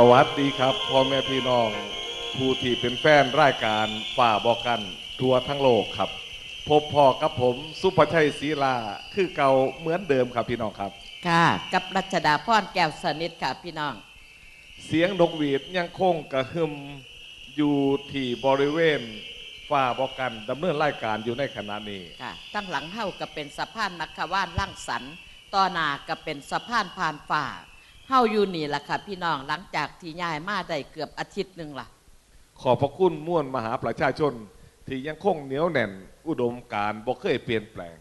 สวัสดีครับพ่อแม่พี่น้องผู้ที่เป็นแฟนรายการฝ่าบอกกันทั่วทั้งโลกครับ พบพ่อกับผมสุภชัยศรีลาคือเก่าเหมือนเดิมครับพี่น้องครับ ค่ะ กับรัชดาพรแก้วสนิทค่ะพี่น้อง เสียงนกหวีดยังคงกระหึ่มอยู่ที่บริเวณฝ่าบอกกันดำเนินรายการอยู่ในขณะนี้ ค่ะ ตั้งหลังเฮาก็เป็นสะพานนักขว่านล่างสรรค์ต่อหนาก็เป็นสะพานผ่านฝ่า เฮาอยู่นี่ล่ะค่ะ พี่น้องหลังจากที่ย้ายมาได้เกือบอาทิตย์หนึ่งล่ะ ขอบพระคุณม่วนมหาประชาชน ที่ยังคงเหนียวแน่น อุดมการณ์บ่เคยเปลี่ยนแปลง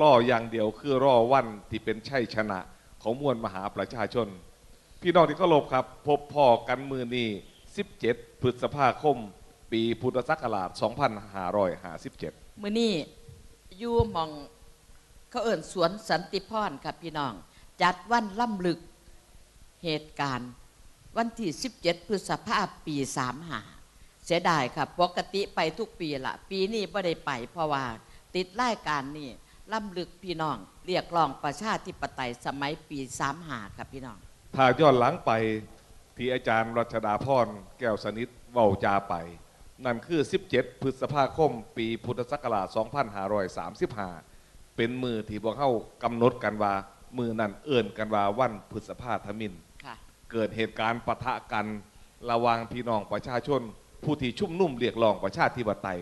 ล่ออย่างเดียวคือรอวันที่เป็นชัยชนะของมวลมหาประชาชน พี่น้องที่เคารพครับ พบพ่อกันมือนี้17 พฤษภาคม ปีพุทธศักราช 2557 มื้อนี้อยู่หมองเขาเอิ่นสวนสันติพรค่ะพี่น้อง จัดวันล่ำลึก เหตุการณ์วันที่ 17 พฤษภาคมปี35เสียดายค่ะปกติไปทุกปีละปีนี้ไม่ได้ไปเพราะว่า ติดรายการนี่ล่ำลึกพี่น้อง เรียกร้องประชาธิปไตยสมัยปี35ค่ะพี่น้องถ้าย้อนหลังไปที่อาจารย์รัชดาพรแก้วสนิทเว้าจาไป นั่นคือ 17 พฤษภาคม ปีพุทธศักราช 2535 เป็นมือที่พวกเข้ากำหนดกันว่า มือนั่นเอิ่นกันว่าวันพฤษภาธมิน เกิดเหตุการณ์ปะทะกันระหว่างพี่น้องประชาชน ผู้ที่ชุมนุมเรียกร้องประชาธิปไตย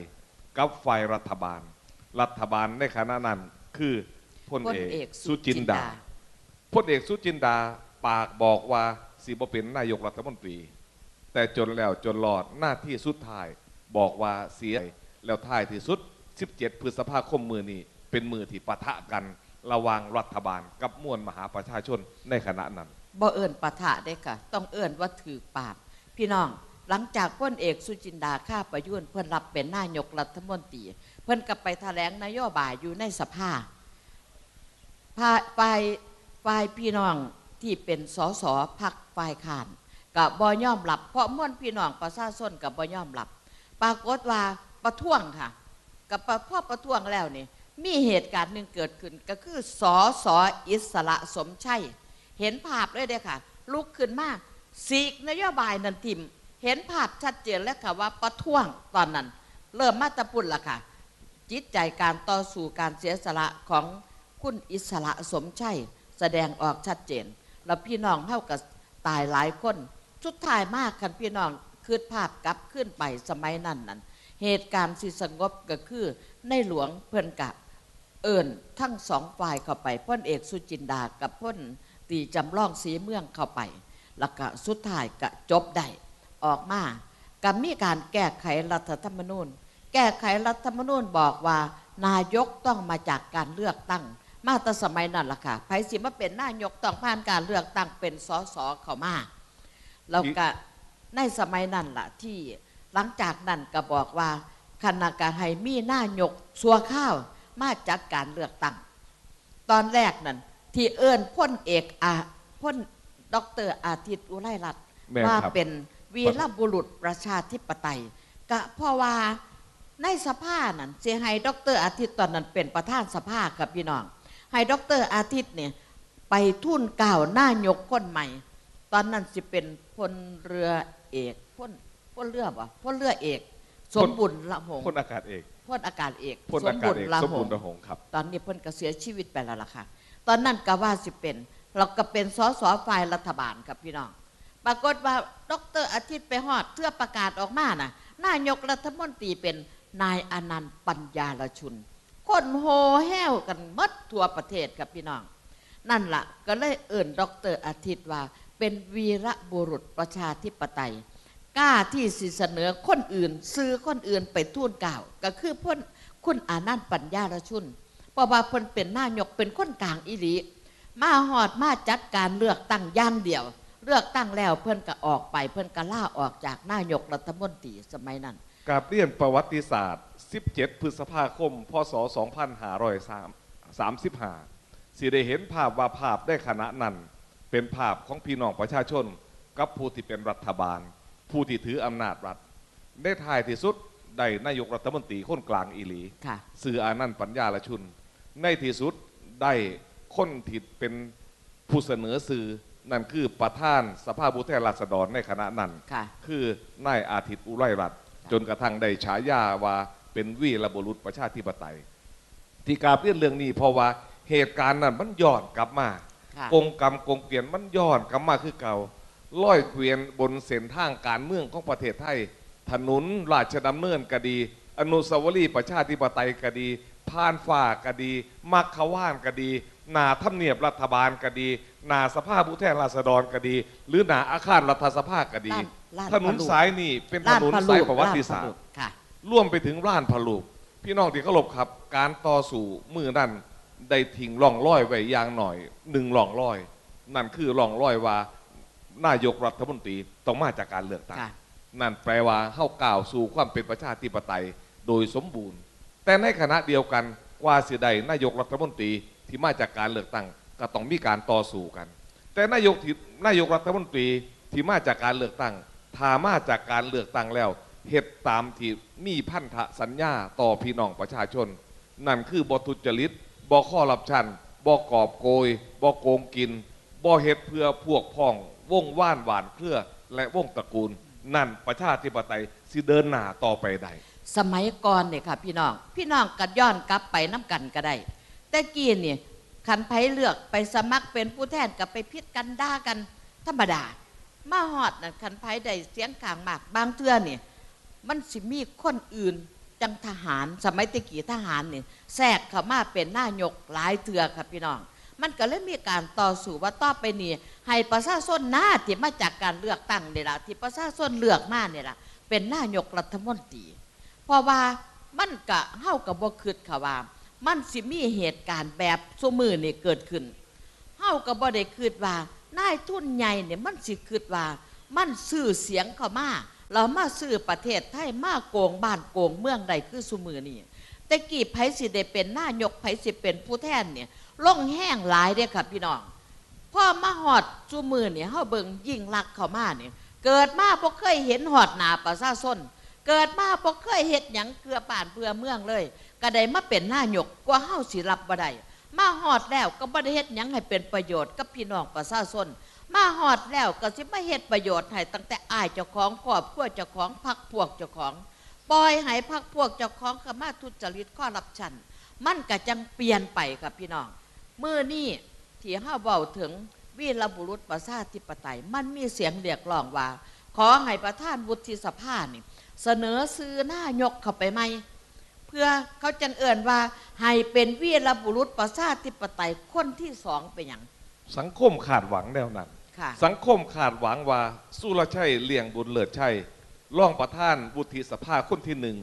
กับฝ่ายรัฐบาล รัฐบาลในขณะนั้นคือพลพลเอเอกกสุจินดาพลเอกสุจินดาปากบอกว่าสีบ่เป็นนายกรัฐมนตรี แต่จนแล้วจนหลอดหน้าที่สุดท้ายบอกว่าเสียแล้วท้ายที่สุด 17 พฤษภาคมมือนี้เป็นมือที่ปะทะกัน ระหว่างรัฐบาลกับมวลมหาประชาชนในขณะนั้น บ่เอิญปะทะได้ค่ะ ต้องเอิญว่าถือปาบพี่น้องหลังจากพ้นเอกสุจินดาข้าประยุนเพื่อนรับเป็นนายกรัฐมนตรีเพื่อนกลับไปแถลงนโยบายอยู่ในสภาฝ่ายฝ่ายฝ่ายพี่น้องที่เป็นสสพักฝ่ายคานกับบอย่อมรับ เพราะม่วนพี่น้องประชาชนกับบอย่อมรับ ปรากฏว่าประท้วงค่ะ กับพ่อประท้วงแล้วนี่มีเหตุการณ์หนึ่งเกิดขึ้นก็คือสอสออิสระสมชัย เห็นภาพเลยเด้ค่ะ ลุกขึ้นมาสีกนโยบายนันทิม เห็นภาพชัดเจนแล้วค่ะว่าประท้วงตอนนั้น เริ่มมาตะปุ่นละค่ะ จิตใจการต่อสู้การเสียสละของคุณอิสระสมชัยแสดงออกชัดเจน แล้วพี่น้องเท่ากับตายหลายคนชุดทายมากคันพี่น้องคืดภาพกลับขึ้นไปสมัยนั้นนั้นเหตุการณ์สิสงบก็คือในหลวงเพิ่อนกะเอิญทั้งสองฝ่ายเข้าไปพ้นเอกสุจินดากับพ้น ตีจำลองสีเมืองเข้าไป แล้วก็สุดท้ายก็จบได้ออกมากับมีการแก้ไขรัฐธรรมนูญ แก้ไขรัฐธรรมนูญบอกว่า นายกต้องมาจากการเลือกตั้ง มาแต่สมัยนั้นล่ะค่ะไผสิมาเป็นนายกต้องผ่านการเลือกตั้งเป็นสสเข้ามาแล้วก็ในสมัยนั้นล่ะที่หลังจากนั้นก็บอกว่าคณะการให้มีนายกสัวข้าวมาจากการเลือกตั้ง ตอนแรกนั้น ที่เอิญพ้นเอกอาพ้นด็อกเตอร์อาทิตย์อุไรรัตน์แม่นว่าครับ เป็นวีรบุรุษประชาธิปไตยก็เพราะว่าในสภานั้นเสียให้ด็อกเตอร์อาทิตย์ตอนนั้นเป็นประธานสภาครับพี่น้อง ให้ด็อกเตอร์อาทิตย์เนี่ยไปทุ่นเก่าวหน้ายกคนใหม่ ตอนนั้นสิเป็นพลเรือเอกพลพลเรือวะพลเรือเอก สมบุญละหงพลอากาศเอกพลอากาศเอกพลอากาศเอกละสมหบูงรณ์ระหงครับ ตอนนี้เพิ่นก็เสียชีวิตไปแล้วล่ะค่ะ ตอนนั้นก็ว่าสิเป็น เราก็เป็นสสฝ่ายรัฐบาลครับพี่น้อง ปรากฏว่าดรอาทิตย์ไปฮอดเพื่อประกาศออกมาน่ะนายกรัฐมนตรีเป็นนายอนันต์ปัญญาลชุน คนโฮแห้วกันหมดทั่วประเทศครับพี่น้อง นั่นละ่ะก็เลยเอิ่นดรอาทิตย์ว่า เป็นวีระบุรุษประชาธิปไตยกล้าที่สิเสนอคนอื่น ซื้อคนอื่นไปทูลกล่าวก็คือพ้นคุณอานันต์ปัญญาลชุน เพราะว่าเพิ่นเป็นนายกเป็นคนกลางอีหลีมาหอดมาจัดการเลือกตั้งอย่างเดียว เลือกตั้งแล้วเพิ่นก็ออกไปเพิ่นก็ล่าออกจากนายกรัฐมนตรีสมัยนั้นกราบเรียนประวัติศาสตร์ 17 พฤษภาคม พศ 2535สิได้เห็นภาพว่าภาพได้ขณะนั้น เป็นภาพของพี่น้องประชาชน กับผู้ที่เป็นรัฐบาล ผู้ที่ถืออำนาจรัฐ ได้ท้ายที่สุดได้นายกรัฐมนตรีคนกลางอีหลีค่ะสื่ออานันต์ปัญญาละชุน ในที่สุดได้คนที่เป็นผู้เสนอสื่อนั่นคือประธานสภาผู้แทนราษฎรในคณะนั้นค่ะ คือนายอาทิตย์อุไรรัตน์จนกระทั่งได้ฉายาว่าเป็นวีรบุรุษประชาธิปไตย ที่กราบเรียนเรื่องนี้เพราะว่าเหตุการณ์นั้นมันย้อนกลับมาค่ะ กงกรรมกงเกวียนมันย้อนกลับมาคือเก่าร้อยเกวียนบนเส้นทางการเมืองของประเทศไทย ถนนราชดำเนินก็ดี อนุสาวรีย์ประชาธิปไตยก็ดี ผ่านฝ่าก็ดี มักขว่านก็ดีหนาทำเนียบรัฐบาลก็ดีหนาสภาผู้แทนราษฎรก็ดี หรือหนาอาคารรัฐสภาก็ดีล้านล้านถนนพะลูกสายนี่เป็นถล้านนนพะสาลูยกประวัติศาสตล้นพะลูร์กค่ะ ร่วมไปถึงร่านพะลูกพี่น้องที่เคารพครับ การต่อสู่มือนั่นได้ทิ้งร่องรอยไว้อย่างหน่อยหนึ่งร่องรอย นั่นคือร่องรอยว่านายกรัฐมนตรีต้องมาจากการเลือกตั้งค่ะ นั่นแปลว่าเข้าก้าวสู่ความเป็นประชาธิปไตยโดยสมบูรณ์ แต่ในขณะเดียวกันกว่าเสิใดนายกรัฐมนตรีที่มาจากการเลือกตั้งก็ต้องมีการต่อสู้กัน แต่นายกที่นายกรัฐมนตรีที่มาจากการเลือกตั้งถ้ามาจากการเลือกตั้งแล้วเหตุตามที่มีพันธสัญญาต่อพี่น้องประชาชน นั่นคือบทุจริตบอข้อรับชันบกอบโกยบโกงกินบอเฮ็ดเพื่อพวกพ้องวงว่านหวานเครือและวงตระกูล นั่นประชาธิปไตยสิเดินหน้าต่อไปได้ สมัยก่อนเนี่ยค่ะพี่น้อง พี่น้องกัดย้อนกลับไปน้ำกันก็ได้แต่กี้นี่ยขันไผเลือกไปสมัครเป็นผู้แทนกับไปพิษกันด่ากันธรรมดา มาหอดนั่นขันไผได้เสียงกลางมาก บางเทื่อนี่ยมันสิมีคนอื่นจังทหาร สมัยตะกี้ทหารเนี่ยแทรกเข้ามาเป็นหน้ายกหลายเทื่อค่ะพี่น้อง มันก็เลยมีการต่อสู้ว่าต่อไปนี่ให้ประชาชนหน้าที่มาจากการเลือกตั้งเนี่ยละที่ประชาชนเลือกมาเนี่ยละเป็นหน้ายกรัฐมนตรี เพราะว่ามันกะเฮากับบ่คิดค่ะว่า มันสิมีเหตุการณ์แบบซุมือนี่เกิดขึ้นเฮากับบ่ได้คิดว่านายทุนใหญ่เนี่ยมันสิคิดว่า มันซื้อเสียงเข้ามาเรามาซื้อประเทศไทยมาโกงบ้านโกงเมืองใดคือซุมือนี่แต่กี่ไผสิได้เป็นหน้ายกไผสิเป็นผู้แทนเนี่ยลงแห้งหลายเด้อค่ะพี่น้องพ่อมาหอดจูมือเนี่ยเฮาเบิ่งยิ่งรักเข้ามาเนี่ยเกิดมาบ่เคยเห็นหอดหนาประชาชน เกิดมาบ่เคยเฮ็ดหยังเกลือป่านเพื่อเมืองเลยก็ได้มาเป็นหน้าหยกกว่าเฮาสิรับบ่ได้มาหอดแล้วก็บ่ได้เฮ็ดหยังให้เป็นประโยชน์กับพี่น้องประชาชนมาหอดแล้วก็สิมาเฮ็ดประโยชน์ให้ตั้งแต่อ้ายเจ้าของครอบครัวเจ้าของพรรคพวกเจ้าของปล่อยให้พรรคพวกเจ้าของข้ามาทุจริตข้อรับชันมันก็จังเปลี่ยนไปครับพี่น้องเมื้อนี้ที่ห้าเบาถึงวีรบุรุษประชาธิปไตย มันมีเสียงเรียกร้องว่า ขอให้ประธานวุฒิสภานี่ เสนอซื้อหน้ายกเข้าไปไหม เพื่อเขาจังเอื่นว่า ให้เป็นวีรบุรุษประชาธิปไตยคนที่สองเป็นอย่างสังคมขาดหวังแนวนั้น ค่ะ สังคมขาดหวังว่าสุรชัยเลี่ยงบุญเลิศชัยรองประธานวุฒิสภาคนที่หนึ่ง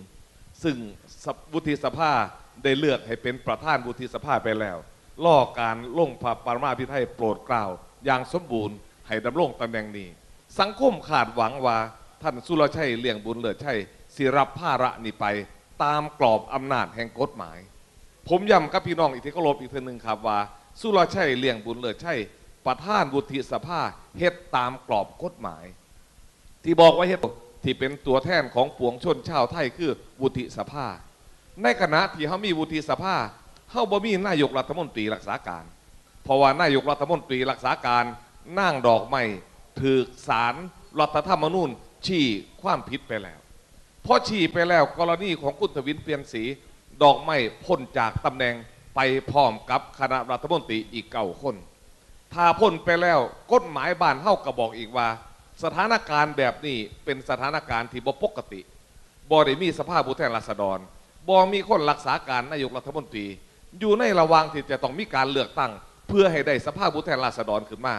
ซึ่งสภวุฒิสภาได้เลือกให้เป็นประธานวุฒิสภาไปแล้วล่อการลงพระปรมาภิไธยโปรดเกล้าอย่างสมบูรณ์ให้ดำรงตำแหน่งนี้ สังคมขาดหวังว่า ท่านสุรชัยเลี่ยงบุญเลิศชัยสิรับภาระนี้ไป ตามกรอบอำนาจแห่งกฎหมาย ผมย้ำกับพี่น้องอีกที่เคารพอีกทีหนึ่งครับว่า สุรชัยเลี่ยงบุญเลิศชัยประธานวุฒิสภาเฮ็ดตามกรอบกฎหมาย ที่บอกว่าเฮ็ดที่เป็นตัวแทนของปวงชนชาวไทยคือวุฒิสภา ในขณะที่เขามีวุฒิสภาเขาบ่มีนายกรัฐมนตรีรักษาการ เพราะว่านายกรัฐมนตรีรักษาการนั่งดอกไม้ถือสารรัฐธรรมนูญ ชี้ความผิดไปแล้วพอฉี่ไปแล้วกรณีของคุณทวินเปลี่ยนสีดอกไม้พ้นจากตำแหน่งไปพร้อมกับคณะรัฐมนตรีอีกเก้าคน ถ้าพ้นไปแล้วกฎหมายบ้านเฮาก็บอกอีกว่า สถานการณ์แบบนี้เป็นสถานการณ์ที่บ่ปกติบ่ได้มีสภาพผู้แทนราษฎรบ่มีคนรักษาการนายกรัฐมนตรี อยู่ในระหว่างที่จะต้องมีการเลือกตั้ง เพื่อให้ได้สภาพผู้แทนราษฎรขึ้นมา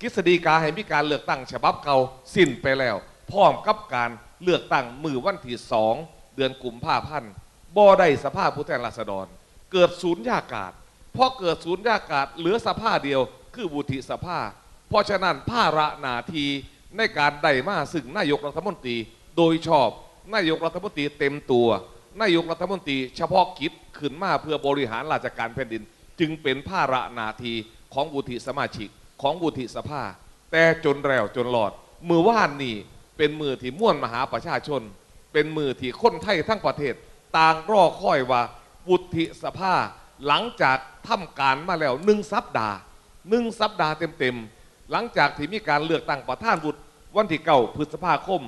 กฤษฎีกาให้มีการเลือกตั้งฉบับเก่าสิ้นไปแล้ว พร้อมกับการเลือกตั้งมือวันที่สองเดือนกุมภาพันธ์บ่ได้สภาพผู้แทนราษฎร เกิดศูนย์ยากาศพอเกิดศูนย์ยากาศเหลือสภาเดียวคือวุฒิสภา เพราะฉะนั้นภาระนาทีในการได้มาซึ่งนายกรัฐมนตรีโดยชอบนายกรัฐมนตรีเต็มตัวนายกรัฐมนตรีเฉพาะกิจขึ้นมาเพื่อบริหารราชการแผ่นดิน จึงเป็นภาระนาทีของวุฒิสมาชิกของวุฒิสภา แต่จนแล้วจนหลอดมือว่านนี่ เป็นมือที่ม่วนมหาประชาชน เป็นมือที่คนไทยทั้งประเทศ ต่างรอคอยว่าวุฒิสภาหลังจากทำการมาแล้วหนึ่งสัปดาห์หนึ่งสัปดาห์เต็มๆหลังจากที่มีการเลือกตั้งประธานวุฒิวันที่เก้าพฤษภาคม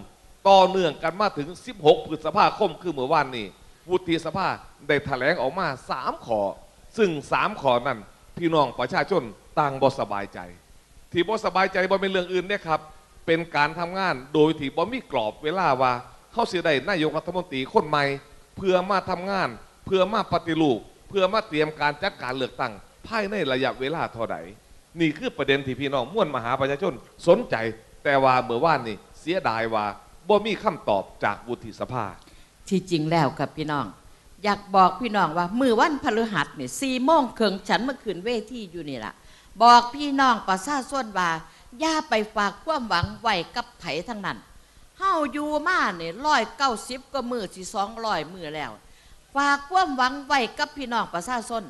ต่อเนื่องกันมาถึง 16 พฤษภาคมคือเมื่อวานนี้วุฒิสภาได้แถลงออกมา3ขอ ซึ่ง3ขอนั้นพี่น้องประชาชนต่างบ่สบายใจ ที่บ่สบายใจบ่เป็นเรื่องอื่นเนี่ยครับ เป็นการทำงานโดยที่บ่มีกรอบเวลาว่าเขาเสิได้นายกรัฐมนตรีคนใหม่ เพื่อมาทำงาน เพื่อมาปฏิรูป เพื่อมาเตรียมการจัดการเลือกตั้งภายในระยะเวลาเท่าใดนี่คือประเด็นที่พี่น้องม่วนมหาประชาชนสนใจ แต่ว่าเมื่อวานนี่เสียดายว่าบ่มีคำตอบจากวุฒิสภา ที่จริงแล้วกับพี่น้อง อยากบอกพี่น้องว่ามือวันพฤหัสเนี่ยสี่โมงเคิงฉันเมื่อคืนเวทีอยู่นี่ล่ะบอกพี่น้องประชาชนว่า อย่าไปฝากความหวังไว้กับไผทั้งนั้นเฮาอยู่มาเนี่ยร้อยเก้าสิบก็มือสิสองร้อยมือแล้ว ฝากความหวังไว้กับพี่น้องประชาชน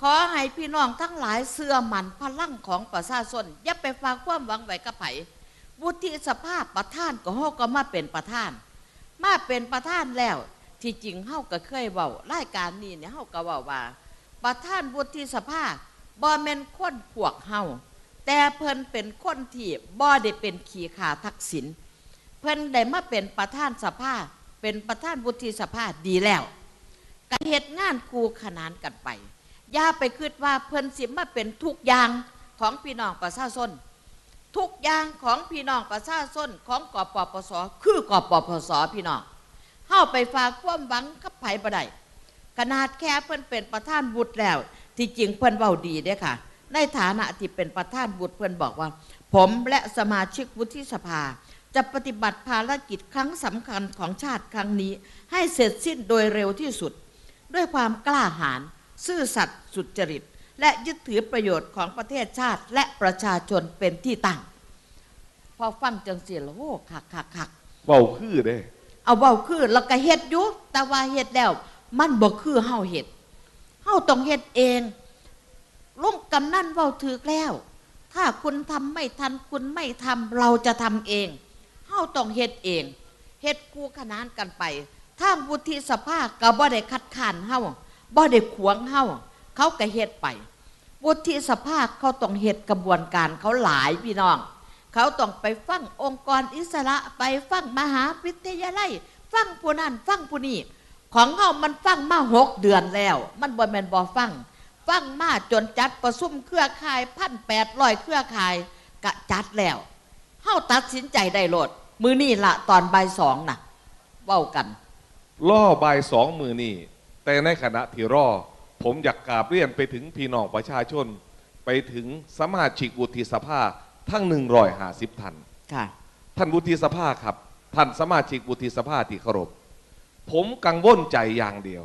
ขอให้พี่น้องทั้งหลายเสื่อมันพลังของประชาชนอย่าไปฝากความหวังไว้กับไผวุฒิสภาพประธานก็เฮาก็มาเป็นประธาน มาเป็นประธานแล้ว ที่จริงเฮาก็เคยเว้ารายการนี้เนี่ยเฮาก็เว้าว่า ประธานวุฒิสภาบ่แม่นคนพวกเฮา แต่เพิ่นเป็นคนที่บ่ได้เป็นขี่ขาทักษิณเพิ่นได้มาเป็นประธานสภาเป็นประธานวุฒิสภาดีแล้วก็เฮ็ดงานคูขนานกันไปอย่าไปคิดว่าเพิ่นสิมาเป็นทุกอย่างของพี่น้องประชาชนทุกอย่างของพี่น้องประชาชนของกปปสคือกปปสพี่น้องเข้าไปฝากความหวังกับไผบ่ได้ขนาดแค่เพิ่นเป็นประธานวุฒิแล้ว ที่จริงเพิ่นเว้าดีเด้ค่ะ ในฐานะที่เป็นประธานวุฒิเพิ่นบอกว่า ผมและสมาชิกวุฒิสภา จะปฏิบัติภารกิจครั้งสำคัญของชาติครั้งนี้ ให้เสร็จสิ้นโดยเร็วที่สุด ด้วยความกล้าหาญซื่อสัตย์สุจริต และยึดถือประโยชน์ของประเทศชาติและประชาชนเป็นที่ตั้งพอฟังจังสีแล้วโอ้คักคักคักเบาคือเด้ เอาเว้าคือแล้วก็เฮ็ดอยู่แต่ว่าเฮ็ดแล้วมันบ่คือเฮาเฮ็ดเฮาต้องเฮ็ดเอง ลุงกำนั่นเว้าถือแล้ว ถ้าคุณทำไม่ทันคุณไม่ทำเราจะทำเองเฮาต้องเฮ็ดเองเฮ็ดคู่ขนานกันไปทางวุฒิสภาก็บ่ได้คัดค้านเฮาบ่ได้ขวงเฮาเขาก็เฮ็ดไป วุฒิสภาเขาต้องเฮ็ดกระบวนการเขาหลายพี่น้อง เขาต้องไปฟังองค์กรอิสระไปฟังมหาวิทยาลัย ฟังผู้นั้นฟังผู้นี้ของเขามันฟังมาหกเดือนแล้ว มันบ่แมนบ่ฟัง ฟังมาจนจัดประสุมเครือข่ายพันแปดร้อยเครือข่ายกะจัดแล้วเฮาตัดสินใจได้โลด มือนี่ละตอนบ่ายสองน่ะเว้ากัน ล่อบ่ายสองมือนี่แต่ในขณะที่รอ ผมอยากกราบเรียนไปถึงพี่น้องประชาชน ไปถึงสมาชิกวุฒิสภาทั้งหนึ่งรอยหาสิบท่านค่ะ ท่านวุฒิสภาครับ ท่านสมาชิกวุฒิสภาที่เคารพผมกังวลใจอย่างเดียว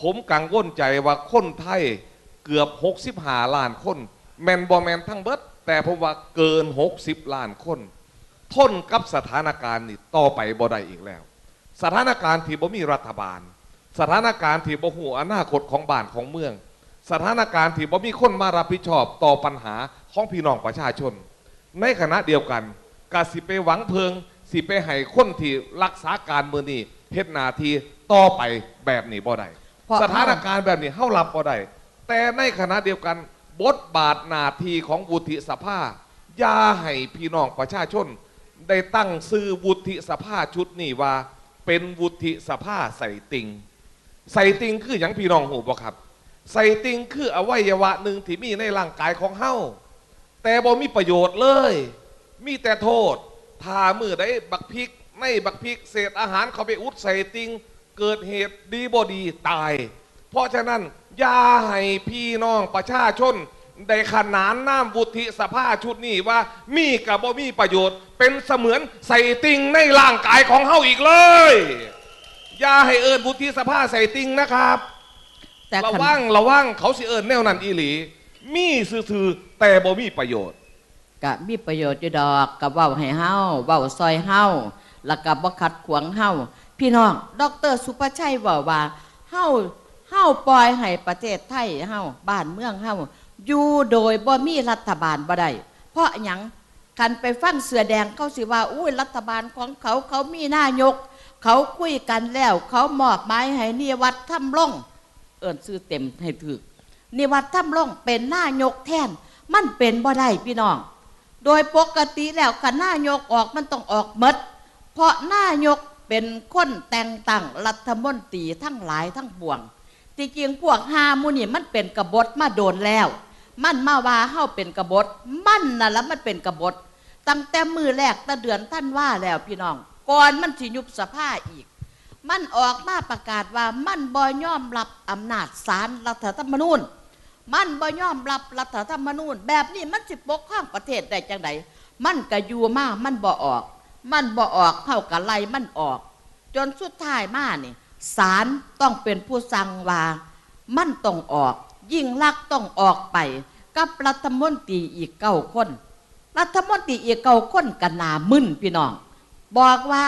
ผมกังวลใจว่าคนไทยเกือบ 65 ล้านคน แมนบอแมนทั้งเบิด แต่ผมว่าเกิน 60 ล้านคน ทนกับสถานการณ์นี่ต่อไปบ่ได้อีกแล้ว สถานการณ์ที่บ่มีรัฐบาล สถานการณ์ที่บ่หูอนาคตของบ้านของเมือง สถานการณ์ที่บ่มีคนมารับผิดชอบต่อปัญหาของพี่น้องประชาชน ในขณะเดียวกันกาสิไปหวังเพิง สิไปให้คนที่รักษาการเมืองนี้เฮ็ดหนาทีต่อไปแบบนี้บ่ได้เพราะสถานการณ์แบบนี้เฮารับบ่ได้ แต่ในขณะเดียวกัน บทบาทหนาทีของวุฒิสภาอย่าให้พี่น้องประชาชน ได้ตั้งซื้อวุฒิสภาชุดนี้ว่า เป็นวุฒิสภาใส่ติงใส่ติงคืออย่างพี่น้องหูบ่ครับ ใส่ติงคืออวัยวะหนึ่งที่มีในร่างกายของเฮาแต่บ่มีประโยชน์เลย มีแต่โทษถ้ามือได้บักพริกในบักพริกเศษอาหารเขาไปอุดใส่ติง เกิดเหตุดีบ่ดีตาย เพราะฉะนั้นอย่าให้พี่น้องประชาชนได้ขนานน้ำวุฒิสภาชุดนี้ว่ามีกับบ่มีประโยชน์ เป็นเสมือนใส่ติงในร่างกายของเฮาอีกเลย อย่าให้เอิญวุฒิสภาใส่ติงนะครับแต่ระคันวังระวังเขาสิเอิญแนวนั้นอีหลี มีซื่อๆแต่บ่มีประโยชน์ก็มีประโยชน์อยู่ดอกกับเว้าให้เฮาเว้าซอยเฮาแล้วก็บ่ขัดขวางเฮาพี่น้องดอกเตอรสุภชัยบอกว่าเฮา เฮาปล่อยให้ประเทศไทยเฮาบ้านเมืองเฮาอยู่โดยบ่มีรัฐบาลบ่ได้เพราะหยังคันไปฟังเสือแดงเขาสิว่าอุ้ยรัฐบาลของเขาเขามีนายก เขาคุยกันแล้ว เขามอบหมายให้นิวัฒน์ทำล่อง เอิ้นชื่อเต็มให้ถึกนิวัฒน์ทำล่องเป็นนายกแทน มันเป็นบ่ได้พี่น้อง โดยปกติแล้วขันหน้ายกออกมันต้องออกมด เพราะหน้ายกเป็นคนแต่งตั้งรัฐมนตรีทั้งหลายทั้งปวง จริงพวกฮามูนี่มันเป็นกบฏมาโดนแล้ว มันมาว่าเฮาเป็นกบฏมันน่ะแล้วมันเป็นกบฏตั้งแต่มือแรกตั้งเดือนท่านว่าแล้วพี่น้อง ก่อนมันสิยุบสภาอีก มันออกมาประกาศว่ามันบ่ยอมรับอำนาจศาลรัฐธรรมนูญ มันบ่ยอมรับรัฐธรรมนูญ แบบนี้มันสิปกครองประเทศได้จังไดมันก็อยู่มามันบ่ออก มันบ่ออกเข้ากับไล่มันออก จนสุดท้ายมานี่ ศาลต้องเป็นผู้สั่งว่า มันต้องออก ยิ่งลักต้องออกไป กับรัฐมนตรีอีกเก้าคน รัฐมนตรีอีกเก้าคนกันนามึนพี่น้อง บอกว่า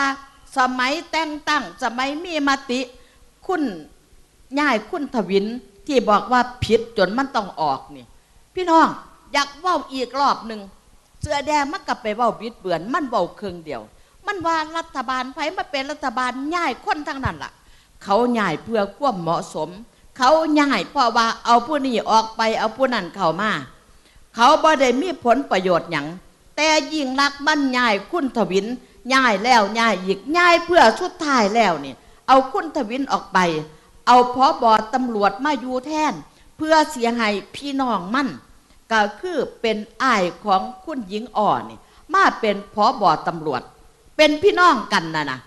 สมัยแต่งตั้งสมัยมีมติ คุณย่ายคุณทวินที่บอกว่าผิดจนมันต้องออกนี่ พี่น้องอยากเว้าอีกรอบหนึ่งเสื้อแดงมันกลับไปเว้าบิดเบือน มันเว้าเครื่องเดียว มันว่ารัฐบาลไผมาเป็นรัฐบาลย่ายคนทั้งนั้นล่ะ เขาย่ายเพื่อความเหมาะสม เขาย่ายเพราะว่าเอาผู้นี้ออกไปเอาผู้นั้นเข้ามา เขาบ่ได้มีผลประโยชน์หยังแต่ยิ่งรักษณ์มันย่คุณทวินย่ายแล้วย่ายอีกย่ายเพื่อสุดท้ายแล้วนี่เอาคุณทวินออกไป เอาพอบอตำรวจมาอยู่แทน เพื่อเสียให้พี่น้องมั่นก็คือเป็นอ้ายของคุณหญิงอ่อนนี่มาเป็นพอบอตำรวจ เป็นพี่น้องกันนะนะ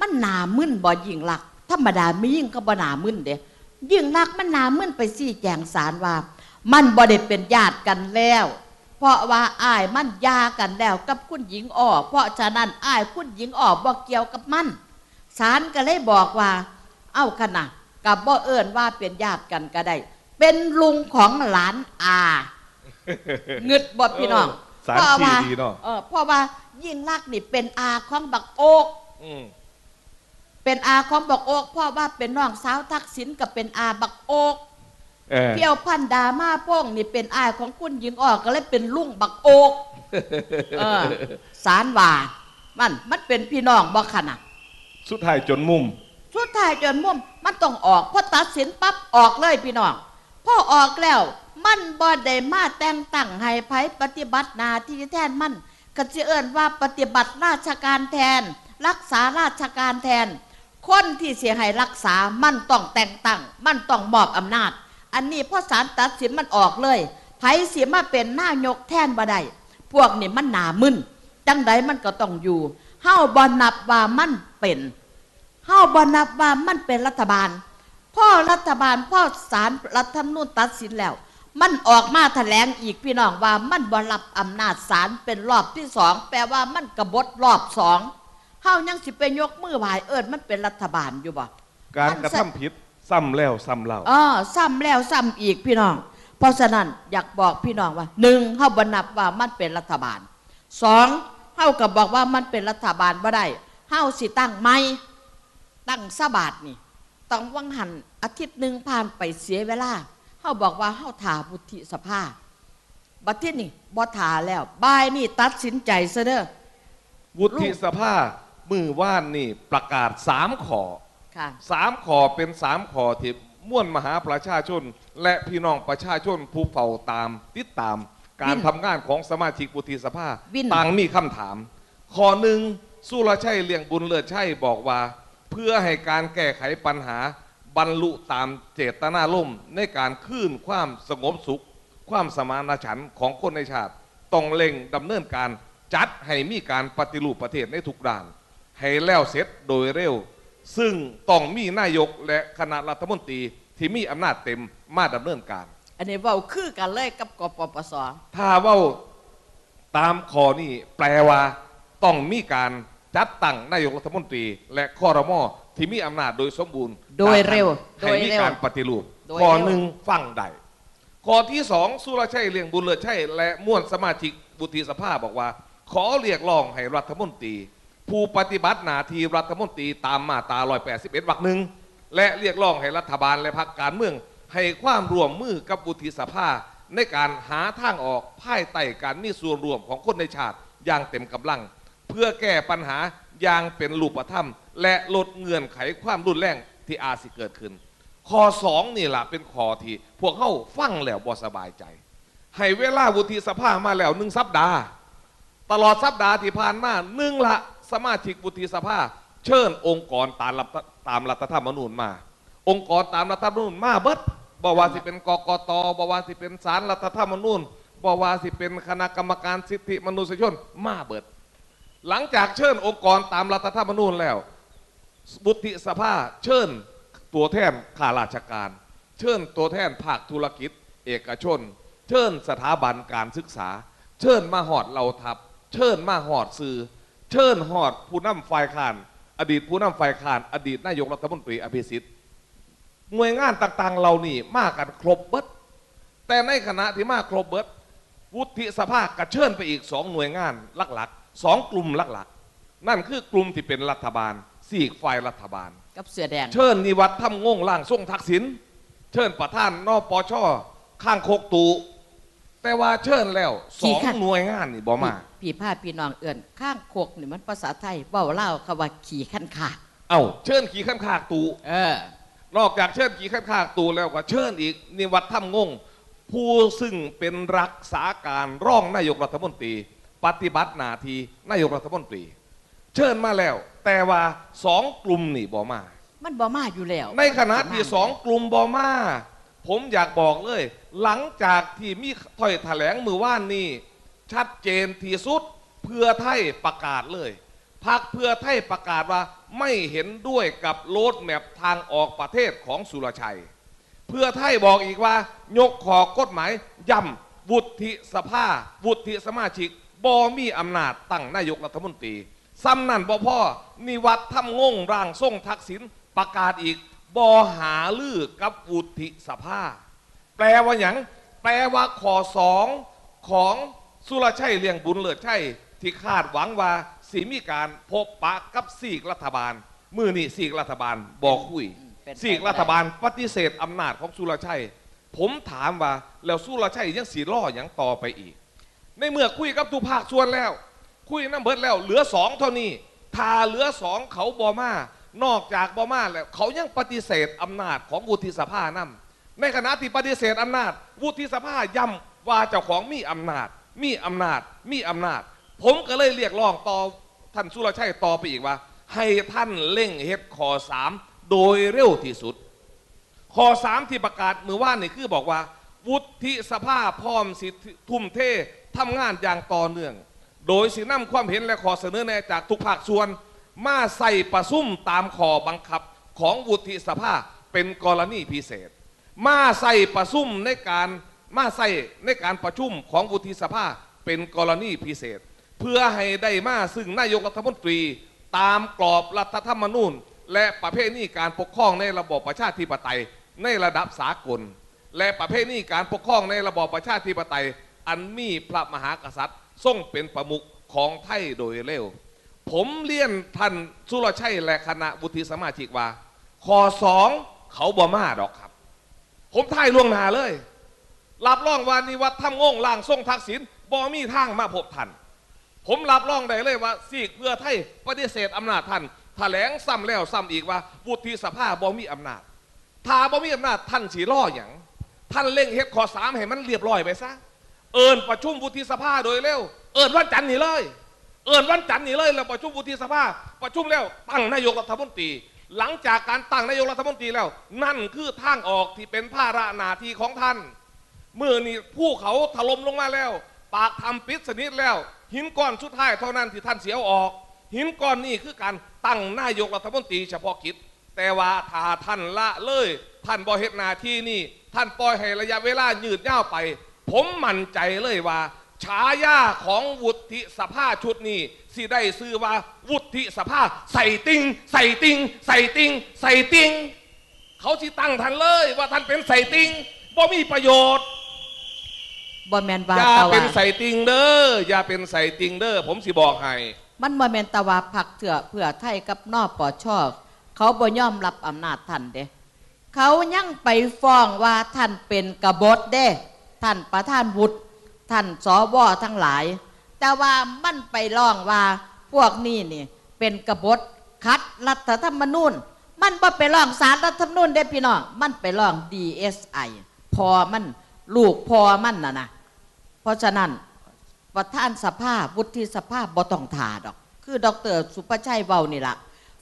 มันหนามึนบ่ยิ่งรัก ธรรมดามียิ่งก็บ่หนามึนเด้ยิ่งรักษณ์มันหนามึนไปซี่แจงสารว่า มันบ่ได้เป็นญาติกันแล้ว เพราะว่าอ้ายมันหยากันแล้วกับคุณหญิงอ่อเพราะฉะนั้นอ้ายคุณหญิงอ่อบ่เกี่ยวกับมันศาลก็เลยบอกว่า เอ้าขนาดกับบ่เอิญว่าเป็นญาติกันก็ได้ เป็นลุงของหลานอาเงึดบ่พี่น้องสารเพราะว่าชี้ดีเนาะเออเพราะว่ายิ่งรักษณ์นี่เป็นอาของบักโอกอืม เป็นอาของบักโอกเพราะว่าเป็นน้องสาวทักษิณกับเป็นอาบักโอกเออเพียวพันดามาโป้งนี่เป็นอายของคุณหญิงออกก็เลยเป็นลุงบักโอกเออสารว่ามันมันเป็นพี่น้องบ่ขนาดสุดท้ายจนมุม สุดท้ายจนมุ่มมันต้องออกพอตัดสินปั๊บออกเลยพี่น้องพอออกแล้ว มันบ่ได้มาแต่งตั้งให้ไผปฏิบัติหน้าที่แทนมันก็จะเอิ้นว่าปฏิบัติราชการแทน รักษาราชการแทน คนที่เสียให้รักษา มันต้องแต่งตั้ง มันต้องมอบอำนาจ อันนี้พ่อศาลตัดสินมันออกเลยไผเสียมาเป็นหน้ายกแทนบ่ได้พวกนี่มันหนามึนจังใดมันก็ต้องอยู่เฮาบ่นับว่ามันเป็นเฮาบ่นับว่ามันเป็นรัฐบาล พ่อรัฐบาลพ่อศาลรัฐธรรมนูญตัดสินแล้ว มันออกมาแถลงอีกพี่น้องว่ามันบ่รับอำนาจศาลเป็นรอบที่สองแปลว่ามันกบฏรอบสอง เฮายังสิไปยกมือไหวเอิญมันเป็นรัฐบาลอยู่บ่การกระทำผิดซ้ำแล้วซ้ำเล่าอ๋อซ้ำแล้วซ้ำอีกพี่น้อง เพราะฉะนั้นอยากบอกพี่น้องว่าหนึ่งเฮาบ่นับว่ามันเป็นรัฐบาลสองเฮาก็บอกว่ามันเป็นรัฐบาลบ่ได้เฮาสิตั้งใหม่ตั้งสบาทนี่ต้องวังหันอาทิตย์หนึ่งผ่านไปเสียเวลาเฮาบอกว่าเฮาถาบุธิสภาบัดที่นี่บ่ถาแล้วบ่ายนี่ตัดสินใจซะเด้อวุฒิสภา มือว่านนี่ประกาศสามขอค่ะสามขอเป็นสามขอที่ม่วนมหาประชาชน และพี่น้องประชาชนผู้เฝ้าตามติดตาม การวินทำงานของสมาชิกวุฒิสภาวิน ต่างมีคำถาม ข้อหนึ่งสุรชัยเลี่ยงบุญเลิศชัยบอกว่า เพื่อให้การแก้ไขปัญหาบรรลุตามเจตนาล่มณ์ในการคืนความสงบสุข ความสมานฉันท์ของคนในชาติ ต้องเร่งดำเนินการจัดให้มีการปฏิรูปประเทศในทุกด้าน ให้แล้วเสร็จโดยเร็ว ซึ่งต้องมีนายกและคณะรัฐมนตรีที่มีอำนาจเต็มมาดำเนินการ อันนี้เว้าคือกันเลยกับกปปส ถ้าเว่าตามข้อนี้แปลว่าต้องมีการจัดตั้งนายกรัฐมนตรี และคอรมอที่มีอำนาจโดยสมบูรณ์โดยเร็วโดให้ยมีเร็ว การปฏิรูปโดยข้อเร็ว หนึ่งฟังได้ข้อที่สองสุรชัยเลียงบุญเลิศชัยและม่วนสมาชิกบุตรีสภาบอกว่า ขอเรียกร้องให้รัฐมนตรี ผู้ปฏิบัติหน้าที่รัฐมนตรีตามมาตรา181วรรคหนึ่งและเรียกร้องให้รัฐบาลและพรรคการเมือง ให้ความร่วมมือกับบุตรีสภา ในการหาทางออกภายใต้การมีส่วนร่วมของคนในชาติอย่างเต็มกำลัง เพื่อแก้ปัญหาอย่างเป็นรูปธรรม และลดเงื่อนไขความรุนแรงที่อาจสิเกิดขึ้นข้อสองนี่แหละเป็นข้อที่พวกเขาฟังแล้วบ่สบายใจ ให้เวลาวุฒิสภามาแล้วหนึ่งสัปดาห์ ตลอดสัปดาห์ที่ผ่านมาหนึ่งละ สมาชิกวุฒิสภา เชิญองค์กรตามรัฐตามรัฐธรรมนูญมา องค์กรตามรัฐธรรมนูญมาเบิดบอกว่าสิเป็นกกตบอกว่าสิเป็นศาลรัฐธรรมนูญบอกว่าสิเป็นคณะกรรมการสิทธิมนุษยชนมาเบิด หลังจากเชิญองค์กรตามรัฐธรรมนูญแล้ววุฒิสภาเชิญตัวแทนข้าราชการ เชิญตัวแทนภาคธุรกิจ เอกชน เชิญสถาบันการศึกษา เชิญมาหอดเหล่าทัพ เชิญมาหอดสื่อ เชิญหอดผู้นำฝ่ายค้าน อดีตผู้นำฝ่ายค้าน อดีตนายกรัฐมนตรีอภิสิทธิ์หน่วยงานต่างๆ เหล่านี้มากันครบเบิดแต่ในขณะที่มาครบเบิดวุฒิสภากระเชิญไปอีกสองหน่วยงานหลักๆสองกลุ่มหลักๆ นั่นคือกลุ่มที่เป็นรัฐบาลสี่ฝ่ายรัฐบาล กับเสือแดง เชิญนิวัฒน์ทำงงล่างส่งทักษิณเชิญประธานนปชข้างโคกตู แต่ว่าเชิญแล้วสองหน่วยงานนี่บ่มาพี่พาพี่น้องเอื่นข้างโคกนี่มันภาษาไทยเบ้าเล่าวคำว่าขี่ขั้นขาดเอ้าเชิญขี่ข้างขากตูเออนอกจากเชิญขี่ข้างขากตูแล้วก็เชิญอีกนิวัฒน์ทำงง ผู้ซึ่งเป็นรักษาการร่องนายกรัฐมนตรี ปฏิบัติหน้าที่นายกรัฐมนตรี เชิญมาแล้ว แต่ว่าสองกลุ่มนี่บ่มา มันบ่มาอยู่แล้ว ในขณะที่สองกลุ่มบอมา ผมอยากบอกเลย หลังจากที่มีถ้อยแถลงมือว่านนี้ชัดเจนที่สุดเพื่อไทยประกาศเลยพักเพื่อไทยประกาศว่าไม่เห็นด้วยกับโลดแมพทางออกประเทศของสุรชัย เพื่อไทยบอกอีกว่า ยกขอกฎหมายย่ำวุฒิสภาวุฒิสมาชิกบอมีอำนาจตั้งนายกรัฐมนตรีซ้ำนั่นบ่พ่อนิวัดทำงงร่างทรงทักษิณประกาศอีกบอหาลือกับวุฒิสภา แปลว่าอย่างแปลว่าขอสองของสุรชัยเลียงบุญเลิศชัยที่คาดหวังว่าสีมีการพบปะกับสีกรัฐบาล มือนี่สีกรัฐบาลบอกคุยเป็นไปสีกรัฐบาลปฏิเสธอำนาจของสุรชัย ผมถามว่าแล้วสุรชัยยังสีล่ออย่างต่อไปอีก ในเมื่อคุยกับทุกภาคส่วนแล้ว คุยน้ำเบิดแล้ว เหลือสองเท่านี้ถ้าเหลือสองเขาบอมานอกจากบอมาแล้ว เขายังปฏิเสธอำนาจของวุฒิสภานั่ ในขณะที่ปฏิเสธอำนาจ วุฒิสภาย้ำว่าเจ้าของมีอำนาจ มีอำนาจ มีอำนาจ ผมก็เลยเรียกร้องต่อท่านสุรชัยต่อไปอีกว่า ให้ท่านเร่งเฮ็ดขอสามโดยเร็วที่สุดข้อสามที่ประกาศมือว่านนี่คือบอกว่า วุฒิสภาพร้อมสิทุ่มเททำงานอย่างต่อเนื่อง โดยสินำความเห็นและขอเสนอแนะจากทุกภาคส่วน มาใส่ประซุ่มตามข้อบังคับของวุฒิสภาเป็นกรณีพิเศษ มาใส่ประซุ่มในการมาใส่ในการประชุมของวุฒิสภาเป็นกรณีพิเศษ เพื่อให้ได้มาซึ่งนายกรัฐมนตรีตามกรอบรัฐธรรมนูญ และประเภทนี้การปกครองในระบอบประชาธิปไตยในระดับสากล และประเภทนี้การปกครองในระบอบประชาธิปไตย อันมีพระมหากษัตริย์ทรงเป็นประมุขของไทยโดยเร็ว ผมเลี่ยนท่านสุรชัยและคณะวุฒิสมาชิกว่าข้อสองเขาบ่มาดอกครับ ผมทายล่วงหน้าเลย รับรองว่านิวัฒน์ทำงงล่างทรงทักษิณบ่มีทางมาพบท่านผมรับรองได้เลยว่าซีกเพื่อไทยปฏิเสธอำนาจท่านแถลงซ้ำแล้วซ้ำอีกว่าวุฒิสภาบ่มีอำนาจถ้าบ่มีอำนาจท่านสีล่ออย่างท่านเร่งเฮ็ดขอสามให้มันเรียบร้อยไปซะเอิญประชุมวุฒิสภาโดยเร็ว เอิญวันจันทร์นี่เลย เอิญวันจันทร์นี่เลยแล้วประชุมวุฒิสภาประชุมแล้วตั้งนายกรัฐมนตรี หลังจากการตั้งนายกรัฐมนตรีแล้ว นั่นคือทางออกที่เป็นภาระหน้าที่ของท่านเมื่อนี่ผู้เขาถล่มลงมาแล้ว ปากทำปิดสนิทแล้ว หินก้อนสุดท้ายเท่านั้นที่ท่านเสียออก หินก้อนนี่คือการตั้งนายกรัฐมนตรีเฉพาะกิจ แต่ว่าถ้าท่านละเลย ท่านบอเฮ็ดหนาที่นี่ ท่านปล่อยให้ระยะเวลายืดยาวไป ผมมั่นใจเลยว่า ฉายาของวุฒิสภาชุดนี้สิได้ซื้อว่าวุฒิสภาใส่ติงใส่ติงใส่ติงใส่ติงเขาสิตั้งท่านเลยว่าท่านเป็นใส่ติงบ่มีประโยชน์บ่แมนว่าอย่าตะเป็นว่าใส่ติงเด้ออย่าเป็นใส่ติงเด้อผมสิบอกให้มันบ่แมนตะว่าผักเถื่อเพื่อไทยกับนอปอชอเขาบ่ยอมรับอำนาจท่านเด้เขายังไปฟ้องว่าท่านเป็นกบฏเด้ ท่านประธานวุฒิ ท่านสวทั้งหลาย แต่ว่ามันไปร้องว่าพวกนี้นี่เป็นกบฏคัดรัฐธรรมนูญมันบ่ไปร้องสารรัฐธรรมนูญเด้พี่น้องมันไปร้อง DSI พอมันลูกพอมันนะนะเพราะฉะนั้นประธานสภาวุฒิสภาบ่ต้องถาดอก คือดรสุประชัยเว้านี่ละ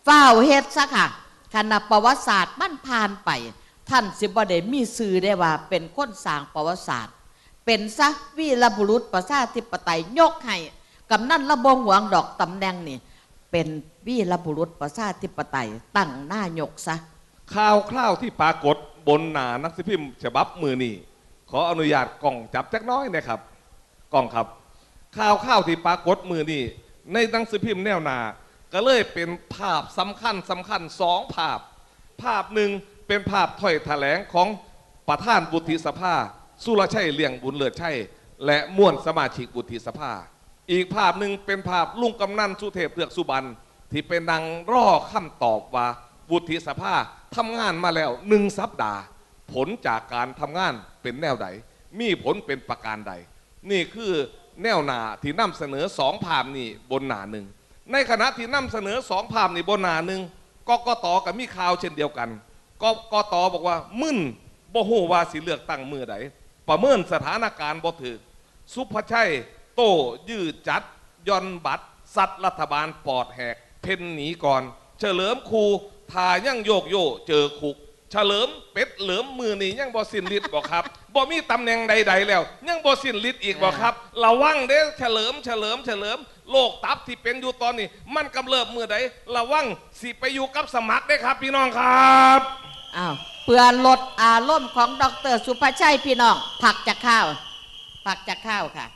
เฝ้าเฮ็ดซะค่ะคณะประวัติศาสตร์มันผ่านไป ท่านสิบ่ได้มีสื่อได้ว่าเป็นคนสร้างประวัติศาสตร์ เป็นซะวีรบุรุษประชาธิปไตยยกให้กำนันระบงหวงดอกตำแหน่งนี่เป็นวีรบุรุษประชาธิปไตยตั้งหน้ายกซะข่าวคราวที่ปรากฏบนหนานักสือพิมพ์ฉบับมือนี่ขออนุญาตกล่องจับจักน้อยนะครับกล่องครับข่าวข่าวที่ปรากฏมือนี่ในหนังสือพิมพ์แนวหนา ก็เลยเป็นภาพสำคัญสำคัญสองภาพ ภาพหนึ่งเป็นภาพถ้อยแถลงของประธานบุติสภา สุรชัยเลี่ยงบุญเลิศชัยและม่วนสมาชิกบุติสภา อีกภาพหนึ่งเป็นภาพลุงกำนันสุเทพเตือกสุบรรณที่เป็นนางร่อคำตอบว่าบุติสภาทำงานมาแล้วหนึ่งสัปดาห์ ผลจากการทำงานเป็นแนวใด มีผลเป็นประการใด นี่คือแนวหนาที่นำเสนอสองภาพนี่บนหนาหนึ่งในขณะที่นำเสนอสองภาพนี่บนหนาหนึ่งกกตกับมีข่าวเช่นเดียวกันกกตบอกว่ามึนบ่ฮู้ว่าสิเลือกตั้งมือใด ประเมินสถานการณ์บ่ถือสุภชัย โต้ยืดจัดย่อนบัตร สัตว์รัฐบาลปอดแหก เพ่นหนีก่อน เฉลิมครูทายั่งโยกโยเจอคุก เฉลิมเป็ดเหลิมมือนี่ยังบ่สิ้นฤทธิ์บอกครับบ่มีตำแหน่งใดๆแล้ว ยังบ่สิ้นฤทธิ์อีกบอกครับระวังเด้เฉลิมเฉลิมเฉลิมโรคตับที่เป็นอยู่ตอนนี้ มันกำเริบมือใดระวังสิไปอยู่กับสมัครได้ครับ พี่น้องครับอ้าว เพื่อลดอารมณ์ของดรสุภชัยพี่น้อง ผักจากข้าว ผักจากข้าวค่ะ